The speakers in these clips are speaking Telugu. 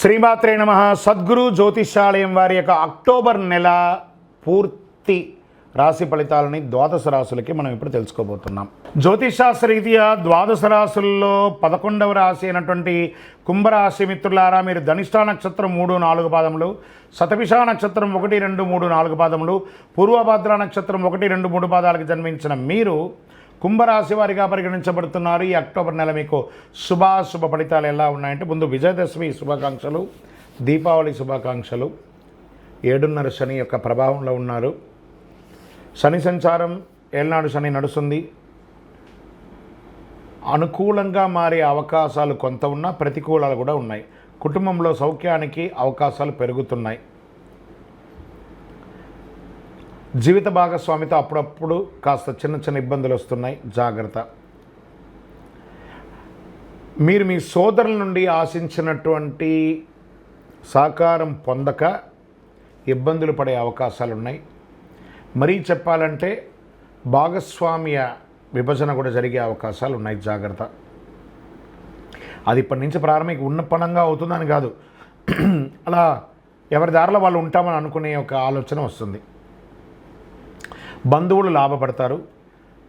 శ్రీమాత్రే నమ. సద్గురు జ్యోతిషాలయం వారి యొక్క అక్టోబర్ నెల పూర్తి రాశి ఫలితాలని ద్వాదశ రాశులకి మనం ఇప్పుడు తెలుసుకోబోతున్నాం. జ్యోతిషాస్త్ర రీత్యా ద్వాదశ రాశుల్లో పదకొండవ రాశి అయినటువంటి కుంభరాశి మిత్రులారా మీరు ధనిష్టా నక్షత్రం మూడు నాలుగు పాదములు శతభిష నక్షత్రం ఒకటి రెండు మూడు నాలుగు పాదములు పూర్వభద్ర నక్షత్రం ఒకటి రెండు మూడు పాదాలకు జన్మించిన మీరు కుంభరాశి వారిగా పరిగణించబడుతున్నారు. ఈ అక్టోబర్ నెల మీకు శుభాశుభ ఫలితాలు ఎలా ఉన్నాయంటే ముందు విజయదశమి శుభాకాంక్షలు దీపావళి శుభాకాంక్షలు. ఏడున్నర శని యొక్క ప్రభావంలో ఉన్నారు. శని సంచారం ఏళ్నాడు శని నడుస్తుంది. అనుకూలంగా మారే అవకాశాలు కొంత ఉన్నా ప్రతికూలాలు కూడా ఉన్నాయి. కుటుంబంలో సౌఖ్యానికి అవకాశాలు పెరుగుతున్నాయి. జీవిత భాగస్వామితో అప్పుడప్పుడు కాస్త చిన్న చిన్న ఇబ్బందులు వస్తున్నాయి. జాగ్రత్త. మీరు మీ సోదరుల నుండి ఆశించినటువంటి సహకారం పొందక ఇబ్బందులు పడే అవకాశాలు ఉన్నాయి మరీ చెప్పాలంటే భాగస్వామ్య విభజన కూడా జరిగే అవకాశాలు ఉన్నాయి జాగ్రత్త. అది ఇప్పటి నుంచి ప్రారంభిక ఉన్నపణంగా అవుతుందని కాదు. అలా ఎవరి దారిలో వాళ్ళు ఉంటామని అనుకునే ఒక ఆలోచన వస్తుంది. బంధువులు లాభపడతారు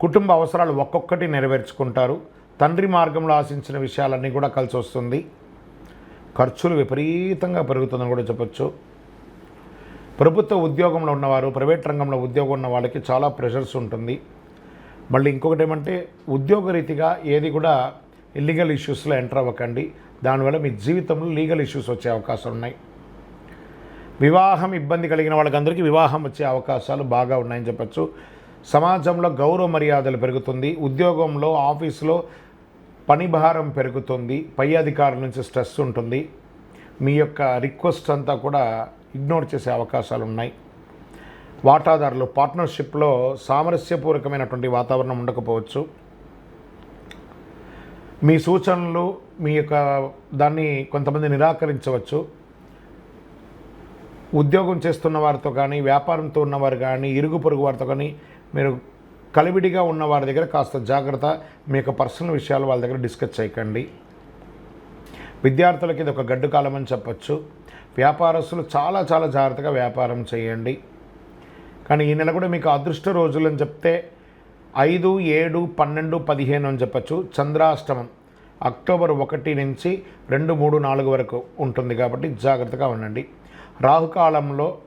కుటుంబ అవసరాలు ఒక్కొక్కటి నెరవేర్చుకుంటారు తండ్రి మార్గంలో ఆశించిన విషయాలన్నీ కూడా కలిసి వస్తుంది ఖర్చులు విపరీతంగా పెరుగుతుందని కూడా చెప్పచ్చు. ప్రభుత్వ ఉద్యోగంలో ఉన్నవారు ప్రైవేట్ రంగంలో ఉద్యోగం ఉన్న వాళ్ళకి చాలా ప్రెషర్స్ ఉంటుంది. మళ్ళీ ఇంకొకటి ఏమంటే ఉద్యోగరీతిగా ఏది కూడా ఇల్లీగల్ ఇష్యూస్లో ఎంటర్ అవ్వకండి. దానివల్ల మీ జీవితంలో లీగల్ ఇష్యూస్ వచ్చే అవకాశాలు ఉన్నాయి వివాహం ఇబ్బంది కలిగిన వాళ్ళకందరికీ వివాహం వచ్చే అవకాశాలు బాగా ఉన్నాయని చెప్పచ్చు. సమాజంలో గౌరవ మర్యాదలు పెరుగుతుంది. ఉద్యోగంలో ఆఫీసులో పని భారం పెరుగుతుంది. పై అధికారుల నుంచి స్ట్రెస్ ఉంటుంది. మీ యొక్క రిక్వెస్ట్ అంతా కూడా ఇగ్నోర్ చేసే అవకాశాలు ఉన్నాయి. వాటాదారులు పార్ట్నర్షిప్లో సామరస్యపూర్వకమైనటువంటి వాతావరణం ఉండకపోవచ్చు. మీ సూచనలు మీ యొక్క దాన్ని కొంతమంది నిరాకరించవచ్చు. ఉద్యోగం చేస్తున్న వారితో కానీ వ్యాపారంతో ఉన్నవారు కానీ ఇరుగు పొరుగు వారితో కానీ మీరు కలివిడిగా ఉన్న వారి దగ్గర కాస్త జాగ్రత్త. మీ యొక్క పర్సనల్ విషయాలు వాళ్ళ దగ్గర డిస్కస్ చేయకండి. విద్యార్థులకి ఇది ఒక గడ్డు కాలం అని చెప్పచ్చు. వ్యాపారస్తులు చాలా చాలా జాగ్రత్తగా వ్యాపారం చేయండి. కానీ ఈ నెల కూడా మీకు అదృష్ట రోజులు అని చెప్తే ఐదు ఏడు పన్నెండు పదిహేను అని చెప్పచ్చు. చంద్రాష్టమం అక్టోబర్ ఒకటి నుంచి రెండు మూడు నాలుగు వరకు ఉంటుంది కాబట్టి జాగ్రత్తగా ఉండండి. రాహుకాలంలో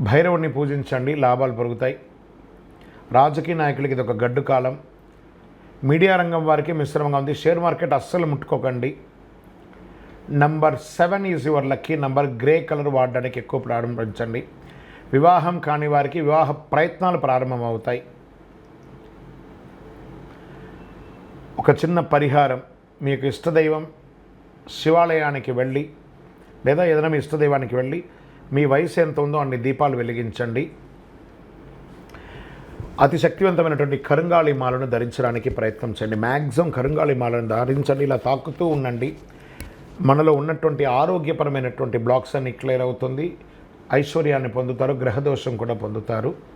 భైరవుడిని పూజించండి లాభాలు పెరుగుతాయి. రాజకీయ నాయకులకి ఇది ఒక గడ్డు కాలం. మీడియా రంగం వారికి మిశ్రమంగా ఉంది. షేర్ మార్కెట్ అస్సలు ముట్టుకోకండి. Number seven is your lucky number grey colour వాడడానికి ఎక్కువ ప్రారంభించండి. వివాహం కాని వారికి వివాహ ప్రయత్నాలు ప్రారంభమవుతాయి. ఒక చిన్న పరిహారం. మీకు ఇష్టదైవం శివాలయానికి వెళ్ళి లేదా ఏదైనా మీ ఇష్టదైవానికి వెళ్ళి మీ వయసు ఎంత ఉందో అన్ని దీపాలు వెలిగించండి. అతి శక్తివంతమైనటువంటి కరుంగాళి మాలను ధరించడానికి ప్రయత్నం చేయండి. మ్యాక్సిమం కరుంగాళి మాలను ధరించండి ఇలా తాకుతూ ఉండండి. మనలో ఉన్నటువంటి ఆరోగ్యపరమైనటువంటి బ్లాక్స్ అన్ని క్లియర్ అవుతుంది. ఐశ్వర్యాన్ని పొందుతారు గ్రహదోషం కూడా పొందుతారు.